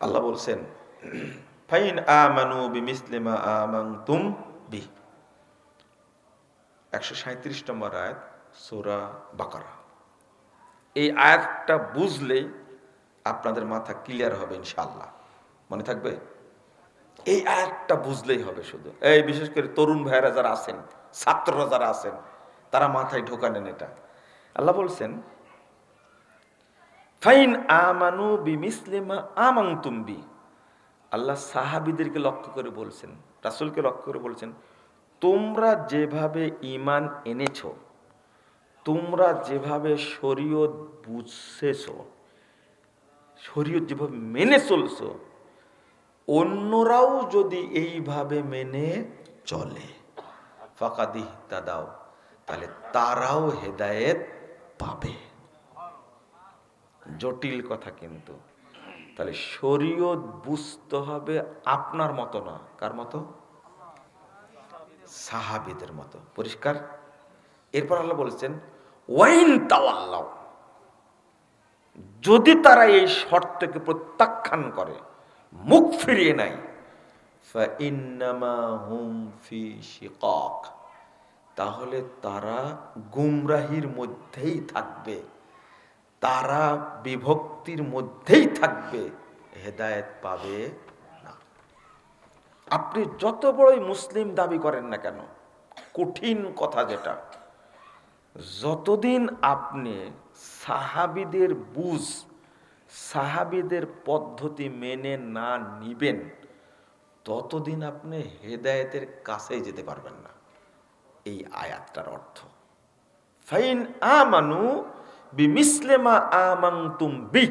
আল্লাহ বলছেন, ফাইন আমানু বিমিসলিমা আমানতুম বি একশো সাঁত্রিশ নম্বর আয়াত, সোরা বাকারা। এই আয়াতটা বুঝলেই আপনাদের মাথা ক্লিয়ার হবে ইনশাআল্লাহ। মনে থাকবে? এই আয়াতটা বুঝলেই হবে শুধু। এই বিশেষ করে তরুণ ভাইয়েরা যারা আছেন, ছাত্ররা যারা আছেন, তারা মাথায় ঢোকানেন এটা। আল্লাহ বলছেন ফাইন আমানু বিমিসলিমা আমাং তুম্বি আল্লাহ সাহাবিদেরকে লক্ষ্য করে বলছেন, রাসুলকে লক্ষ্য করে বলছেন, তোমরা যেভাবে ঈমান এনেছ, তোমরা যেভাবে শরীয়ত বুঝছেছো শরীয়ত যেভাবে মেনে চলছো, অন্যরাও যদি এইভাবে মেনে চলে, ফাঁকাদি তা দাও তাহলে তারাও হেদায়েত পাবে। জটিল কথা কিন্তু। তাহলে শরীয়ত বুঝতে হবে আপনার মতো না। কার মতো? সাহাবিদের মতো। পরিষ্কার? এরপর আল্লাহ বলেছেন, ওয়াইন তাওয়াল্লাহ যদি তারা এই শর্তকে প্রত্যাখ্যান করে, মুখ ফিরিয়ে নেয় তাহলে তারা গুমরাহির মধ্যেই থাকবে। তারা বিভক্তির মধ্যেই থাকবে, হেদায়েত পাবে না। আপনি যত বড়ই মুসলিম দাবি করেন না কেন, কঠিন কথা যেটা, যতদিন আপনি সাহাবিদের বুঝ, সাহাবিদের পদ্ধতি মেনে না নিবেন, ততদিন আপনি হেদায়েতের কাছেই যেতে পারবেন না। এই আয়াতটার অর্থ। ফাইন আমানু বিমিসলেমা আমাংতুম বি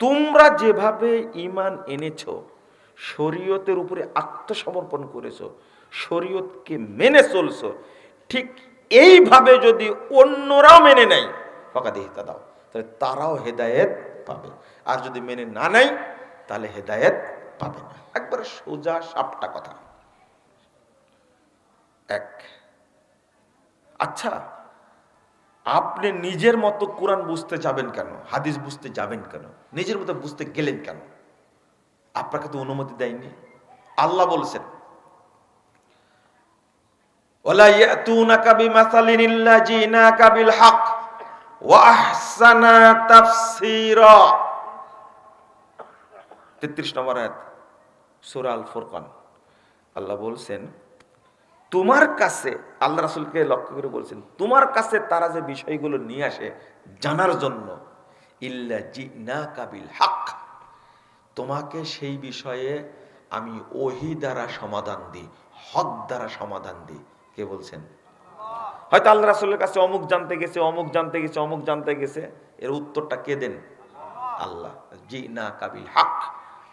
তোমরা যেভাবে ইমান এনেছো, শরীয়তের উপরে আত্মসমর্পণ করেছ, শরীয়তকে মেনে চলছো, ঠিক এইভাবে যদি অন্যরাও মেনে নেয় ফাঁকা দিহিতা দাও তাহলে তারাও হেদায়েত পাবে। আর যদি মেনে না নেয়, তাহলে হেদায়েত পাবে না। একবার সোজা সাপটা কথা। এক। আচ্ছা আপনি নিজের মতো কোরআন বুঝতে যাবেন কেন? হাদিস বুঝতে যাবেন কেন? নিজের মতো বুঝতে গেলেন কেন? আপনাকে তো অনুমতি দেয়নি। আল্লাহ বলছেন 33 নম্বর আয়াত, সূরা ফুরকান আল্লাহ বলছেন তোমার কাছে, আল্লাহ রাসূলকে লক্ষ্য করে বলছেন, তোমার কাছে তারা যে বিষয়গুলো নিয়ে আসে জানার জন্য, ইল্লা জিনাকা কাবিল হক, তোমাকে সেই বিষয়ে আমি ওহি দ্বারা সমাধান দিই, হক দ্বারা সমাধান দিই। কে বলছেন? হয়তো আল্লাহ রাসুলের কাছে অমুক জানতে গেছে, অমুক জানতে গেছে, অমুক জানতে গেছে। এর উত্তরটা কে দেন? আল্লাহ। জি না কাবিল হক,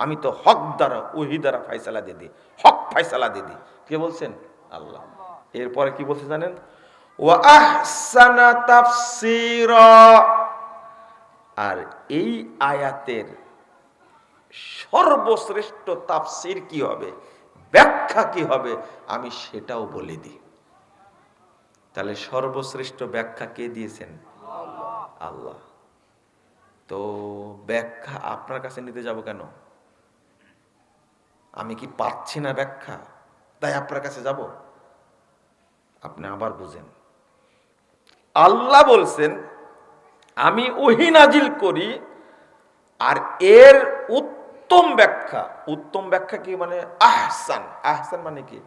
আমি তো হক দ্বারা, ওহি দ্বারা ফাইসালা দিয়ে দিই, হক ফাইসালা দিয়ে দিই। কে বলছেন? আল্লাহ। এরপরে কি বলছে জানেন? ওয়া আর এই আয়াতের সর্বশ্রেষ্ঠ তাফসির কি হবে? ব্যাখ্যা কি হবে? আমি সেটাও বলে দিই। তাহলে সর্বশ্রেষ্ঠ ব্যাখ্যা কে দিয়েছেন? আল্লাহ। তো ব্যাখ্যা আপনার কাছে নিতে যাব কেন? আমি কি পাচ্ছি না ব্যাখ্যা? তাই আপনার কাছে যাব? আপনি আবার বুঝেন। আল্লাহ বলছেন, আমি ওহি নাজিল করি, আর এর উত্তম ব্যাখ্যা উত্তম ব্যাখ্যা কি মানে আহসান? আহসান মানে কি?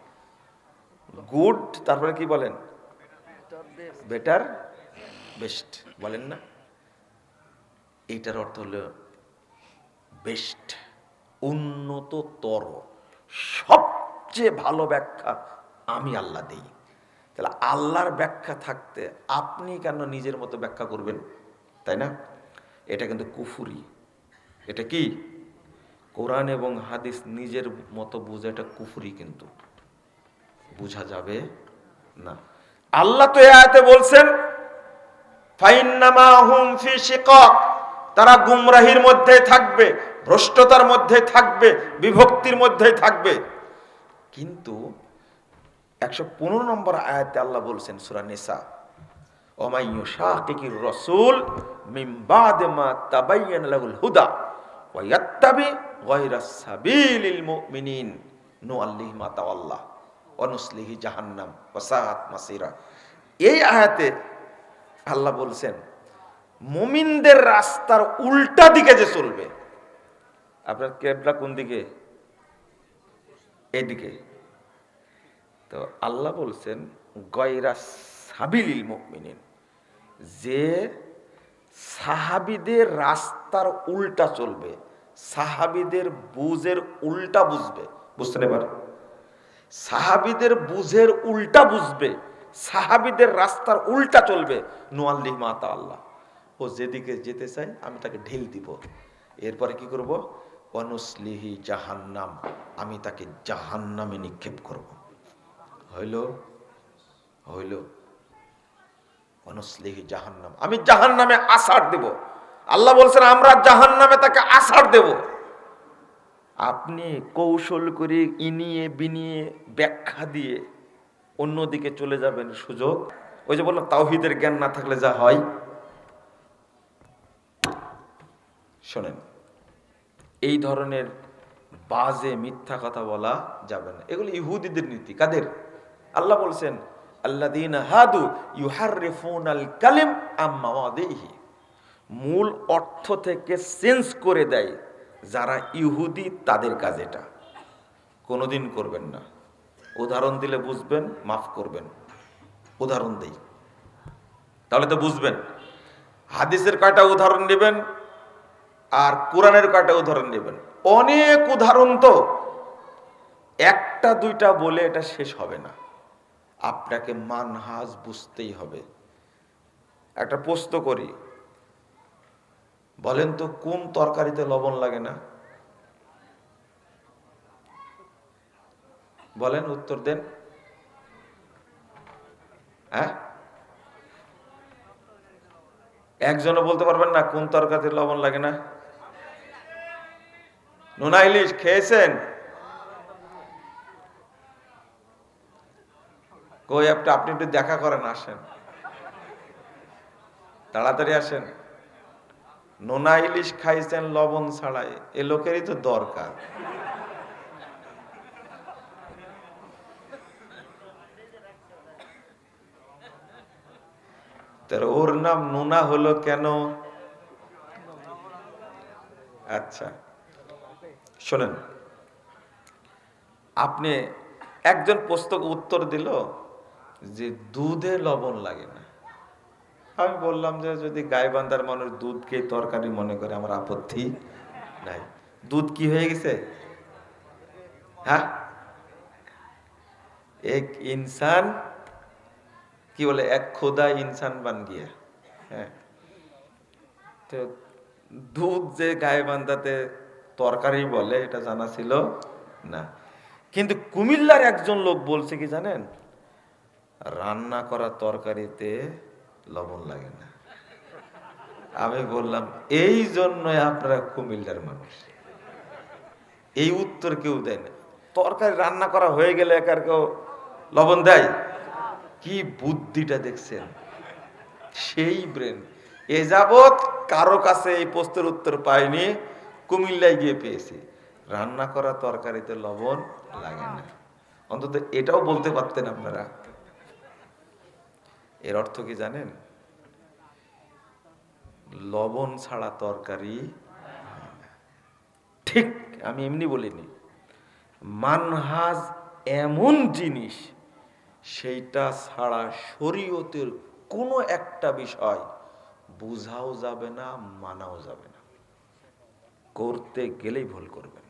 গুড, তারপরে কি বলেন? বেটার, বেস্ট, বলেন না। এইটার অর্থ হলো বেস্ট, উন্নততর সবচেয়ে ভালো ব্যাখ্যা আমি আল্লাহ দিই। তাহলে আল্লাহর ব্যাখ্যা থাকতে আপনি কেন নিজের মতো ব্যাখ্যা করবেন? তাই না? এটা কিন্তু কুফুরি। এটা কি? কোরআন এবং হাদিস নিজের মতো বোঝা এটা কুফুরি কিন্তু। বোঝা যাবে না। আল্লাহ তো এ আয়াতে বলছেন তারা গুমরাহির মধ্যে থাকবে, ভ্রষ্টতার মধ্যে থাকবে, বিভক্তির মধ্যে থাকবে। কিন্তু একশো পনেরো নম্বর আয়াতে আল্লাহ বলছেন, সুরা নিসা ওমাইয়ু শাকিকির রসুল হুদা জাহান্নাম মাসিরা। এই আয়াতে আল্লাহ বলছেন, মুমিনদের রাস্তার উল্টা দিকে যে চলবে। আপনার কেবলা কোন দিকে? এদিকে তো আল্লাহ বলছেন, গয়রা সাবিলিল মুমিনিন যে সাহাবিদের রাস্তার উল্টা চলবে, সাহাবিদের বুঝের উল্টা বুঝবে বুঝতে এবার? সাহাবিদের বুঝের উল্টা বুঝবে, সাহাবিদের রাস্তার উল্টা চলবে নোয়াল্লিহ মাতা আল্লাহ। ও যেদিকে যেতে চাই আমি তাকে ঢিল দিব। এরপরে কি করব? অনুসলিহি জাহান্নাম আমি তাকে জাহান্নামে নিক্ষেপ করব। হইল হইল। অনুসলিহি জাহান্নাম। আমি জাহান্নামে আসার দেব। আল্লাহ বলছেন, আমরা জাহান্নামে তাকে আসার দেব। আপনি কৌশল করে ইনিয়ে বিনিয়ে ব্যাখ্যা দিয়ে অন্যদিকে চলে যাবেন সুযোগ। ওই যে বললাম, তাওহিদের জ্ঞান না থাকলে যা হয়। শোনেন, এই ধরনের বাজে মিথ্যা কথা বলা যাবে না। এগুলো ইহুদিদের নীতি। কাদের? আল্লাহ বলছেন আল্লাদিন হাদু ইউহারিফুন আল কালিম আম্মাওয়াদিহি মূল অর্থ থেকে চেঞ্জ করে দেয় যারা ইহুদি, তাদের কাজ এটা। কোনোদিন করবেন না। উদাহরণ দিলে বুঝবেন, মাফ করবেন। উদাহরণ দেই। তাহলে তো বুঝবেন। হাদিসের কয়টা উদাহরণ নেবেন আর কোরআনের কয়টা উদাহরণ নেবেন? অনেক উদাহরণ তো। একটা, দুইটা বলে এটা শেষ হবে না। আপনাকে মানহাজ বুঝতেই হবে। একটা প্রশ্ন করি। বলেন তো, কোন তরকারিতে লবণ লাগে না? বলেন উত্তর দেন। হ্যাঁ? একজনও বলতে পারবেন না কোন তরকারিতে লবণ লাগে না? নোনা ইলিশ, খেয়েছেন? কই, আপনি আপনি একটু দেখা করেন, আসেন। তাড়াতাড়ি আসেন। নোনা ইলিশ খাইছেন লবণ ছাড়াই, এ লোকেরই তো দরকার। ওর নাম নোনা হলো কেন? আচ্ছা শোনেন। আপনি একজন পুস্তক উত্তর দিল? যে দুধে লবণ লাগে না। আমি বললাম যে যদি গায়ে বান্ধার মানুষ দুধকে তরকারি মনে করে, আমার আপত্তি নাই। দুধ কি হয়ে গেছে? হ্যাঁ? এক ইনসান, কি বলে, এক খোদা ইনসান বান গিয়া। হ্যাঁ? তো দুধ যে গায়ে বান্ধাতে তরকারি বলে, এটা জানা ছিল না। কিন্তু কুমিল্লার একজন লোক বলছে কি জানেন? রান্না করা তরকারিতে লবণ লাগে না। আমি বললাম, এই জন্যই আপনারা কুমিল্লার মানুষ। এই উত্তর কেউ দেয় না। তরকারি রান্না করা হয়ে গেলে একার কেউ লবণ দেয়? কি বুদ্ধিটা দেখছেন? সেই ব্রেন এ যাবৎ কারও কাছে এই প্রশ্নের উত্তর পাইনি, কুমিল্লায় গিয়ে পেয়েছি। রান্না করা তরকারিতে লবণ লাগে না। অন্তত এটাও বলতে পারতেন আপনারা। এর অর্থ কি জানেন? লবণ ছাড়া তরকারি ঠিক, আমি এমনি বলিনি। মানহাজ এমন জিনিস, সেইটা ছাড়া শরীয়তের কোনো একটা বিষয় বুঝাও যাবে না, মানাও যাবে না। করতে গেলেই ভুল করবেন।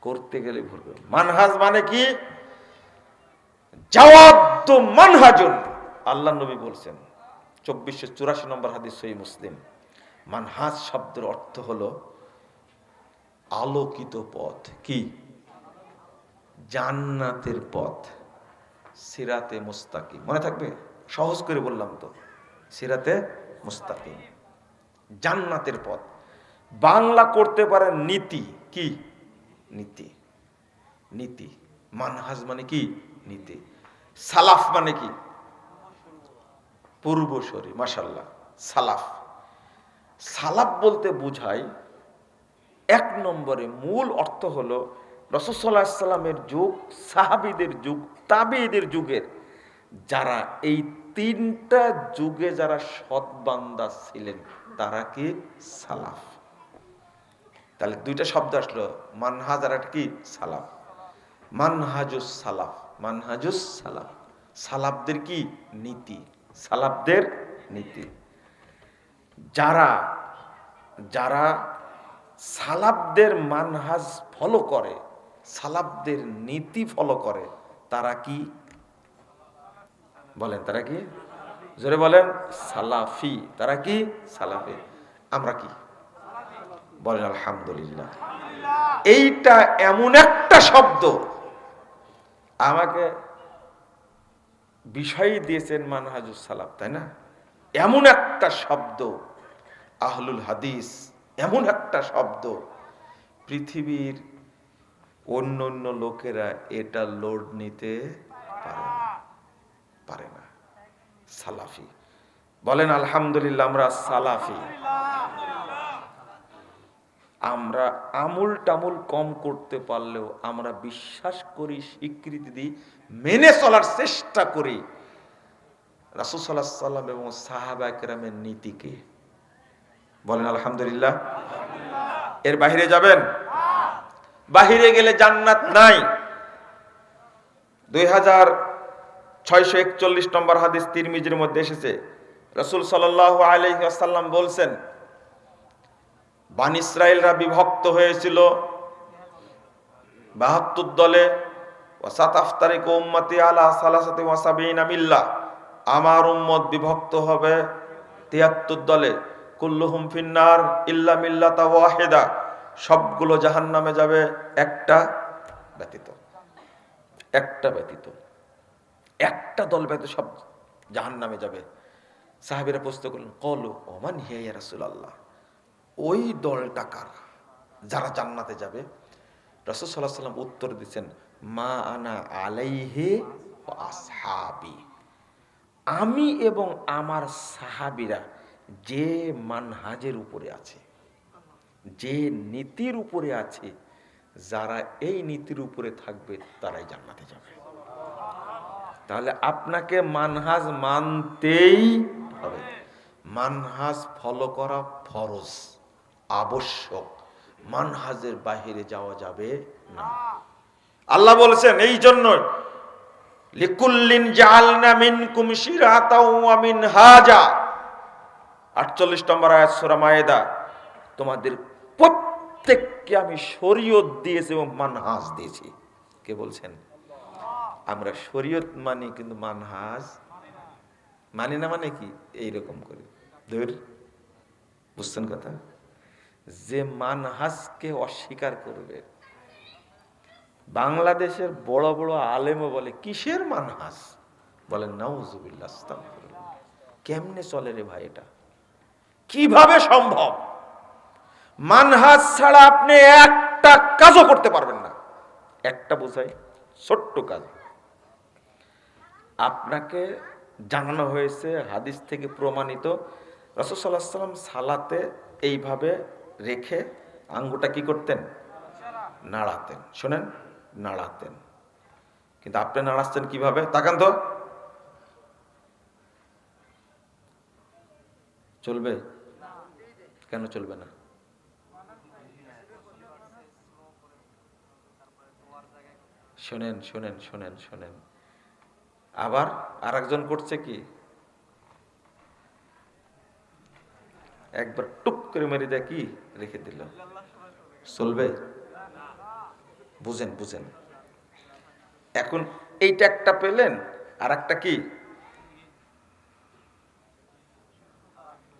করতে গেলেই ভুল করবেন। মানহাজ মানে কি? জবাব তো মানহাজুন আল্লাহ নবী বলছেন চব্বিশশো চুরাশি নম্বর হাদিস সই মুসলিম মানহাজ শব্দের অর্থ হলো আলোকিত পথ। কি? জান্নাতের পথ, সিরাতে মুস্তাকি মনে থাকবে? সহজ করে বললাম তো। সিরাতে মুস্তাকি জান্নাতের পথ। বাংলা করতে পারে নীতি। কি? নীতি। নীতি। মানহাজ মানে কি? নীতি। সালাফ মানে কি? পূর্বসরী মাসাল্লাহ সালাফ। সালাফ বলতে বোঝায়, এক নম্বরে মূল অর্থ হলো রসদাল্লাহ যুগ, সাহাবিদের যুগ তাবিদের যুগের। যারা এই তিনটা যুগে যারা সৎবান্দা ছিলেন, তারা কি? সালাফ। তাহলে দুইটা শব্দ আসলো, মানহাজ আর কি? সালাফ। মানহাজুস সালাফ মানহাজুস সালাফ। সালাফদের কি? নীতি। সালাফদের নীতি। যারা যারা সালাফদের মানহাজ ফলো করে সালাফদের নীতি ফলো করে, তারা কি? বলেন, তারা কি? জোরে বলেন, সালাফি। তারা কি? সালাফি। আমরা কি? বলেন, আলহামদুলিল্লাহ। এইটা এমন একটা শব্দ। আমাকে বিষয় দিয়েছেন মানহাজুস সালাফ তাই না? এমন একটা শব্দ, আহলুল হাদিস, এমন একটা শব্দ, পৃথিবীর অন্য অন্য লোকেরা এটা লোড নিতে পারে পারে না। সালাফি, বলেন আলহামদুলিল্লাহ আমরা সালাফি। আমরা আমুল টামুল কম করতে পারলেও আমরা বিশ্বাস করি, স্বীকৃতি দিই, মেনে চলার চেষ্টা করি। রাসুল সাল্লাহ সাল্লাম এবং সাহাবা একরামের নীতিকে। বলেন, আলহামদুলিল্লাহ। এর বাহিরে যাবেন? বাহিরে গেলে জান্নাত নাই। দুই হাজার ছয়শো একচল্লিশ নম্বর হাদিস তিরমিজির মধ্যে এসেছে। রসুল সাল্লাহ আলহিহাসাল্লাম বলছেন বান ইসরায়েলরা বিভক্ত হয়েছিল। বাহাত্তর দলে, ওয়াসাত আফতারিক উম্মতি আলা সালাসাতি ওয়াসাবিনা মিল্লা। আমার উম্মত বিভক্ত হবে তিয়াত্তর দলে। কুল্লুহুম ফিন্নার ইল্লা মিল্লাতা ওয়াহেদা। সবগুলো জাহান্নামে যাবে একটা ব্যতীত। একটা ব্যতীত। একটা দল ব্যতীত সব জাহান্নামে যাবে। সাহাবিরা প্রশ্ন করলেন, কলু, ওমান হিয়া রাসুল আল্লাহ ওই দলটা কারা? যারা জান্নাতে যাবে। রসদ সাল্লাহ সাল্লাম উত্তর দিচ্ছেন, মা আনা আলাইহে আসহাবি। আমি এবং আমার সাহাবিরা যে মানহাজের উপরে আছে, যে নীতির উপরে আছে, যারা এই নীতির উপরে থাকবে, তারাই জান্নাতে যাবে। তাহলে আপনাকে মানহাজ মানতেই হবে। মানহাজ ফলো করা ফরজ। আবশ্যক। মানহাজের বাহিরে যাওয়া যাবে না। আল্লাহ বলছেন এই জন্য লিকুল্লিন জাআলনা মিনকুম শিরাতাও ওয়া মিনহাজা। 48 নম্বর আয়াত সূরা মায়েদা তোমাদের প্রত্যেককে আমি শরীয়ত দিয়েছি এবং মানহাজ দিয়েছি। কে বলছেন? আমরা শরীয়ত মানি কিন্তু মানহাজ মানি না মানে কি? এইরকম করে। ধর বুঝছেন কথা? যে মানহাজকে অস্বীকার করবে। বাংলাদেশের বড় বড় আলেমও বলে, কিসের মানহাজ? বলেন নাউজুবিল্লাহ কেমনে চলে রে ভাই এটা? কীভাবে সম্ভব? মানহাজ ছাড়া আপনি একটা কাজও করতে পারবেন না। একটা বোঝাই, ছোট্ট কাজ। আপনাকে জানানো হয়েছে, হাদিস থেকে প্রমাণিত রসদাল্লাহ সাল্লাম সালাতে এইভাবে রেখে আঙ্গুটা কি করতেন? নাড়াতেন। শোনেন, নাড়াতেন। কিন্তু আপনি নাড়াচ্ছেন কীভাবে? তাকান তো চলবে? কেন চলবে না? শোনেন শোনেন শোনেন শোনেন। আবার আর করছে কি? একবার টুক করে মেরে দেয় কি? রেখে দিল। চলবে? বুঝেন বুঝেন। এখন এইটা একটা পেলেন আর একটা কি?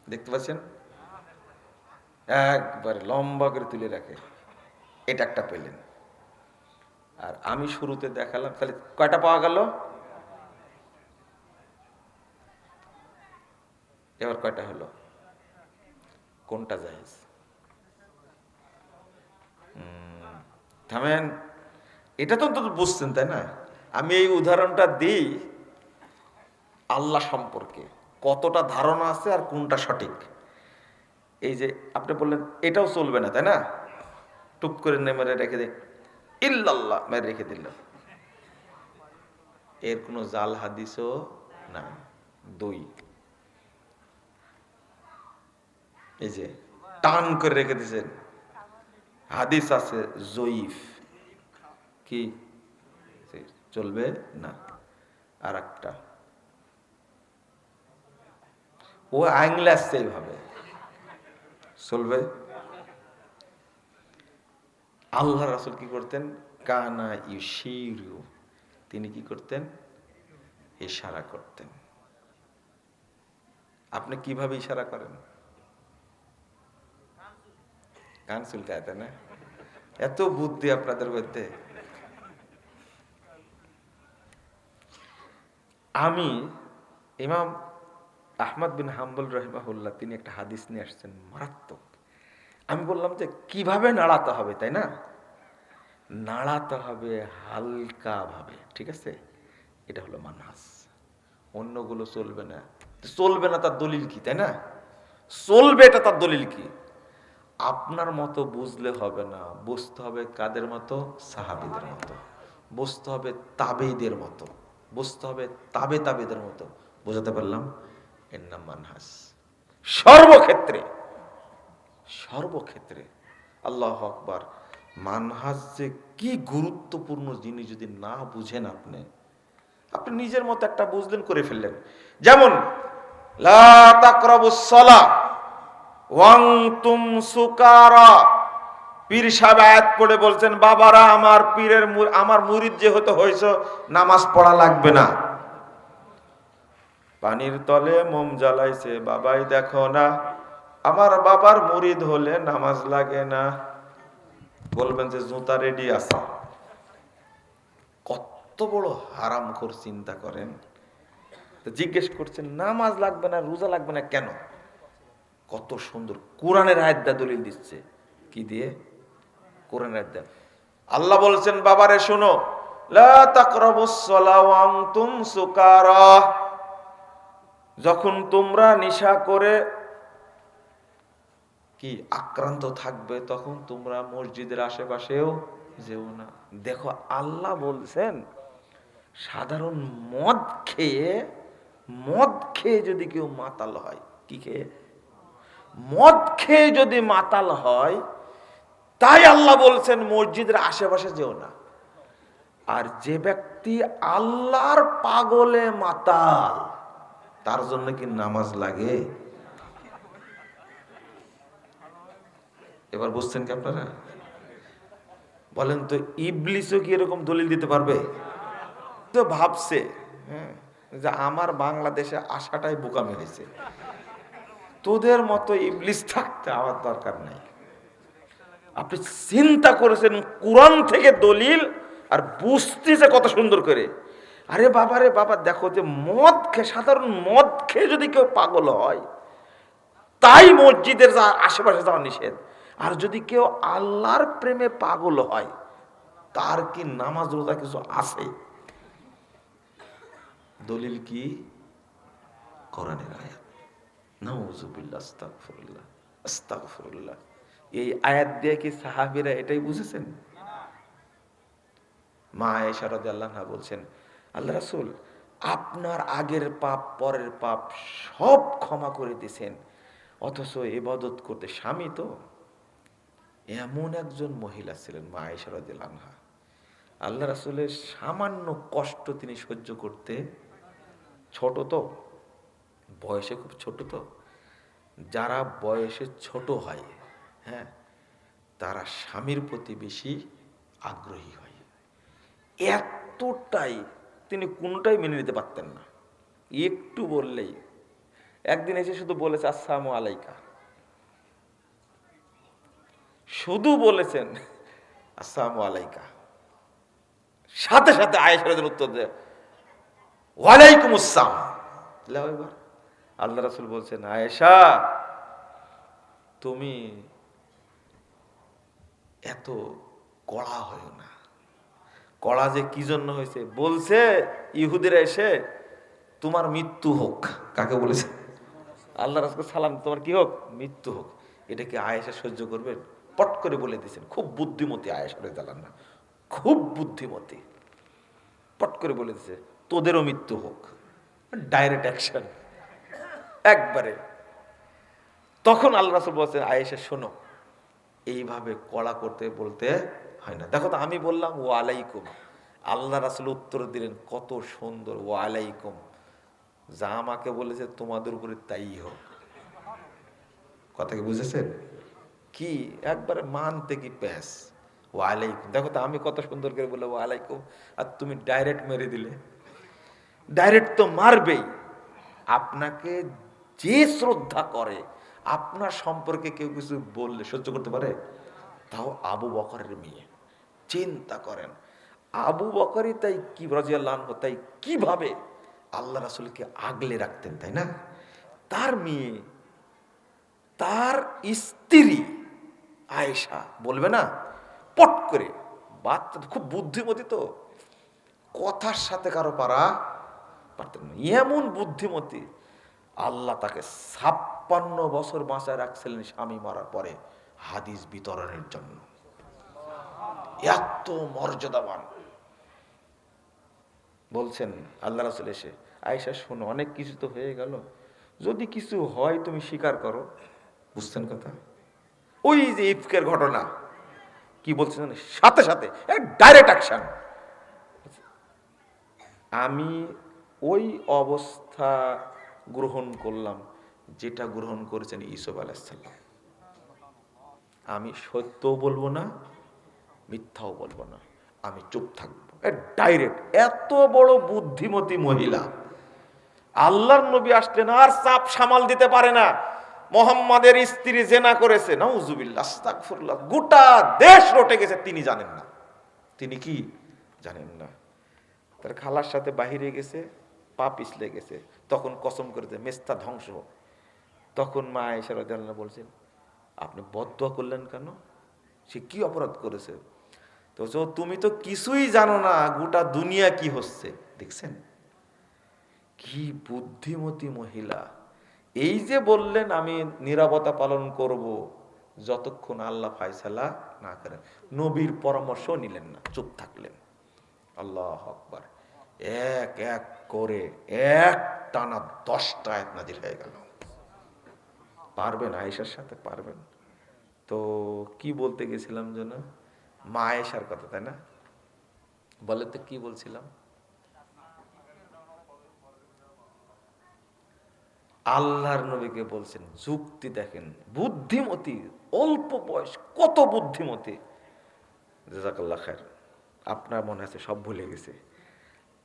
দেখতে পাচ্ছেন? একবার লম্বা করে তুলে রাখে। এটা একটা পেলেন। আর আমি শুরুতে দেখালাম তাহলে কয়টা পাওয়া গেল? এবার কয়টা হলো? কোনটা জায়েজ? থামেন, এটা তো অন্তত বুঝছেন, তাই না? আমি এই উদাহরণটা দিই আল্লাহ সম্পর্কে, কতটা ধারণা আছে আর কোনটা সঠিক। এই যে আপনি বললেন, এটাও চলবে না, তাই না? টুপ করে নেমে রেখে দে, ইল্লাল্লাহ মেরে রেখে দিল। এর কোনো জাল হাদিসও না দুই। এই যে, টান করে রেখে দিয়েছেন। হাদিস আছে, জয়ীফ। কি? চলবে? না। আর একটা ও আংলে আসছে এইভাবে চলবে? আল্লাহ রাসুল কি করতেন? কানা ইউশিরু। তিনি কি করতেন? ইশারা করতেন। আপনি কীভাবে ইশারা করেন? কান চুলকায় না? এত বুদ্ধি আপনাদের মধ্যে। আমি ইমাম আহমদ বিন হাম্বল রহিমাহুল্লাহ, তিনি একটা হাদিস নিয়ে আসছেন, মারাত্মক। আমি বললাম যে, কীভাবে নাড়াতে হবে? তাই না? নাড়াতে হবে হালকা ভাবে ঠিক আছে? এটা হলো মানহাস। অন্যগুলো চলবে না। চলবে না তার দলিল কি, তাই না? চলবে এটা তার দলিল কি? আপনার মতো বুঝলে হবে না। বুঝতে হবে কাদের মতো? সাহাবিদের মতো। বুঝতে হবে তাবেইদের মতো। বুঝতে হবে তাবে তাবেদের মতো। বোঝাতে পারলাম? এর নাম মানহাস সর্বক্ষেত্রে সর্বক্ষেত্রে আল্লাহ আকবার। মানহাজ যে কি গুরুত্বপূর্ণ জিনিস যদি না বুঝেন আপনি আপনি নিজের মতো একটা বুঝলেন, করে ফেললেন। যেমন, লা তাকরাবুস সালাহ ওয়াং তুম সুকারা। পীর সাহেব আয়াত পড়ে বলছেন, বাবারা, আমার পীরের আমার মুরিদ যেহেতু হয়েছ, নামাজ পড়া লাগবে না। পানির তলে মোম জ্বালাইছে, বাবাই, দেখো না, আমার বাবার মুরিদ হলে নামাজ লাগে না। বলবেন যে, জুতা রেডি আছে। কত বড় হারাম কর চিন্তা করেন। জিজ্ঞেস করছেন, নামাজ লাগবে না, রোজা লাগবে না কেন? কত সুন্দর। কোরআনের আয়দা দলিল দিচ্ছে। কি দিয়ে? কোরআনের আয়দা আল্লাহ বলছেন, বাবারে শোনো যখন তোমরা নিশা করে কি আক্রান্ত থাকবে, তখন তোমরা মসজিদের আশেপাশেও যেও না। দেখো, আল্লাহ বলছেন, সাধারণ মদ খেয়ে মদ খেয়ে যদি কেউ মাতাল হয়, কি খেয়ে? মদ খেয়ে যদি মাতাল হয়, তাই আল্লাহ বলছেন, মসজিদের আশেপাশে যেও না। আর যে ব্যক্তি আল্লাহর পাগলে মাতাল, তার জন্য কি নামাজ লাগে? এবার বুঝছেন কি আপনারা? বলেন তো, ইবলিসও কি এরকম দলিল দিতে পারবে? তো ভাবছে যে আমার বাংলাদেশে আসাটাই বোকামি হয়েছে তোদের মতো ইবলিস থাকতে আমার দরকার নাই। আপনি চিন্তা করেছেন কোরআন থেকে দলিল আর বুঝতেছে কত সুন্দর করে। আরে বাবা রে বাবা, দেখো যে মদ খেয়ে, সাধারণ মদ খেয়ে যদি কেউ পাগল হয়, তাই মসজিদের যা আশেপাশে যাওয়া নিষেধ। আর যদি কেউ আল্লাহর প্রেমে পাগল হয়, তার কি নামাজ রোজা কিছু আছে? দলিল কি? কোরআনের আয়াত। এই আয়াত দিয়ে কি এটাই বুঝেছেন? মা বলছেন, আল্লাহ আপনার আগের পাপ, পরের পাপ সব ক্ষমা করে দিয়েছেন। অথচ ইবাদত করতে স্বামী তো, এমন একজন মহিলা ছিলেন মা আয়েশা আনহা। আল্লাহ রাসূলের সামান্য কষ্ট তিনি সহ্য করতে ছোট তো বয়সে খুব ছোট তো, যারা বয়সে ছোট হয় হ্যাঁ তারা স্বামীর প্রতি বেশি আগ্রহী হয়। এতটাই তিনি কোনোটাই মেনে নিতে পারতেন না। একটু বললেই, একদিন এসে শুধু বলেছে, আসসালামু আলাইকা। শুধু বলেছেন, আসসালামু আলাইকা। সাথে সাথে আয়েশার উত্তর দেয়, ওয়ালাইকুম আসসালাম। এবার আল্লাহ রাসুল বলছেন, আয়েশা, তুমি এত কড়া হয়েও না। কড়া যে কি জন্য হয়েছে? বলছে, ইহুদিরা এসে তোমার মৃত্যু হোক। কাকে বলেছে? আল্লাহ রাসুল সালাম, তোমার কি হোক? মৃত্যু হোক। এটা কি আয়েশা সহ্য করবেন? পট করে বলে দিয়েছেন, খুব বুদ্ধিমতী আয়েশা রেজালান না খুব বুদ্ধিমতী। পট করে বলে দিছে তোদেরও মৃত্যু হোক। Direct action. একবারে। তখন আল্লাহ রাসুল বলছেন, আয়েশা, শোনো, এইভাবে কড়া করতে বলতে হয় না। দেখো তো, আমি বললাম ও আলাইকুম। আল্লাহ রাসুল উত্তর দিলেন, কত সুন্দর ও আলাইকুম। যা আমাকে বলেছে, তোমাদের উপরে তাই হোক। কথা কি বুঝেছেন? কি? একবারে মানতে কি প্যাস ও আলাইকুম। দেখো তো, আমি কত সুন্দর করে বললাম ও আলাইকুম। আর তুমি ডাইরেক্ট মেরে দিলে। ডাইরেক্ট তো মারবেই। আপনাকে যে শ্রদ্ধা করে, আপনার সম্পর্কে কেউ কিছু বললে সহ্য করতে পারে? তাও আবু বকরের মেয়ে। চিন্তা করেন, আবু বকরই তাই কি রাজিয়াল্লাহ তাই কীভাবে আল্লাহ রাসুলকে আগলে রাখতেন, তাই না? তার মেয়ে, তার স্ত্রী আয়েশা, বলবে না? পট করে, বাচ্চা খুব বুদ্ধিমতী তো। কথার সাথে কারও পারা পারতেন না। এমন বুদ্ধিমতী আল্লাহ তাকে ছাপ্পান্ন বছর বাঁচায় রাখছিলেন স্বামী মারার পরে হাদিস বিতরণের জন্য। এত মর্যাদাবান। বলছেন, আল্লাহ রাসুল এসে আয়সা শোনো, অনেক কিছু তো হয়ে গেল। যদি কিছু হয় তুমি স্বীকার করো। বুঝছেন কথা? ওই যে ইফকের ঘটনা। কি বলছেন? সাথে সাথে ডাইরেক্ট অ্যাকশন আমি ওই অবস্থা গ্রহণ করলাম, যেটা গ্রহণ করেছেন ইসুফ আলাইসাল্লাম আমি সত্যও বলব না, মিথ্যাও বলব না, আমি চুপ থাকব। ডাইরেক্ট এত বড় বুদ্ধিমতী মহিলা। আল্লাহর নবী আসলেন, আর চাপ সামাল দিতে পারে না। মোহাম্মদের স্ত্রী জেনা করেছে, নাউজুবিল্লাহ গোটা দেশ রটে গেছে, তিনি জানেন না। তিনি কি? জানেন না। তার খালার সাথে বাহিরে গেছে পা পিছলে গেছে। তখন কসম করেছে মেস্তা ধ্বংস। তখন মা এসে রাদিয়াল্লাহু বলছেন, আপনি বদুয়া করলেন কেন? সে কি অপরাধ করেছে? তো তুমি তো কিছুই জানো না গোটা দুনিয়া কি হচ্ছে। দেখছেন? কি বুদ্ধিমতী মহিলা। এই যে বললেন, আমি নিরাপত্তা পালন করব, যতক্ষণ আল্লাহ ফায়সালা না করেন। নবীর পরামর্শ নিলেন না, চুপ থাকলেন। আল্লাহ আকবার। এক এক করে এক টানা দশটা আয়াত নাজির হয়ে গেল। পারবেন আয়েশার সাথে? পারবেন। তো কি বলতে গেছিলাম যেন? মা আয়েশার কথা, তাই না? বলে তো কি বলছিলাম? আল্লাহর নবীকে বলছেন, যুক্তি দেখেন, বুদ্ধিমতী, অল্প বয়স, কত বুদ্ধিমতী। জাজাকাল্লাহ খায়ের আপনার মনে আছে, সব ভুলে গেছে।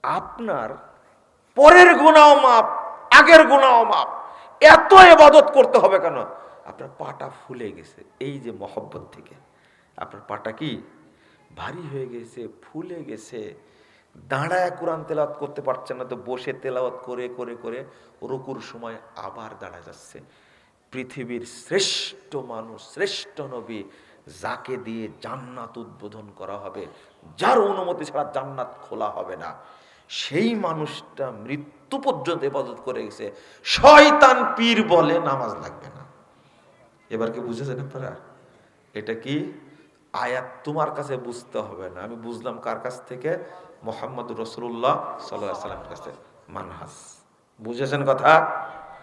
আপনার পরের গুণাও মাপ, আগের গুণাও মাপ। এত এবাদত করতে হবে কেন? আপনার পাটা ফুলে গেছে, এই যে মহব্বত থেকে। আপনার পাটা কি? ভারী হয়ে গেছে, ফুলে গেছে। দাঁড়ায় কোরআন তেলাওয়াত করতে পারছেন না তো বসে তেলাওয়াত করে করে করে রুকুর সময় আবার দাঁড়া যাচ্ছে। পৃথিবীর শ্রেষ্ঠ মানুষ, শ্রেষ্ঠ নবী যাকে দিয়ে জান্নাত উদ্বোধন করা হবে, যার অনুমতি ছাড়া জান্নাত খোলা হবে না। সেই মানুষটা মৃত্যু পর্যন্ত হেফাজত করে গেছে। শয়তান পীর বলে নামাজ লাগবে না। এবার কি বুঝেছেন আপনারা? এটা কি আয়াত তোমার কাছে বুঝতে হবে না? আমি বুঝলাম কার কাছ থেকে? মোহাম্মদ রসুল্লাহ সাল্লাহ সাল্লামের কাছে মানহাস। বুঝেছেন কথা?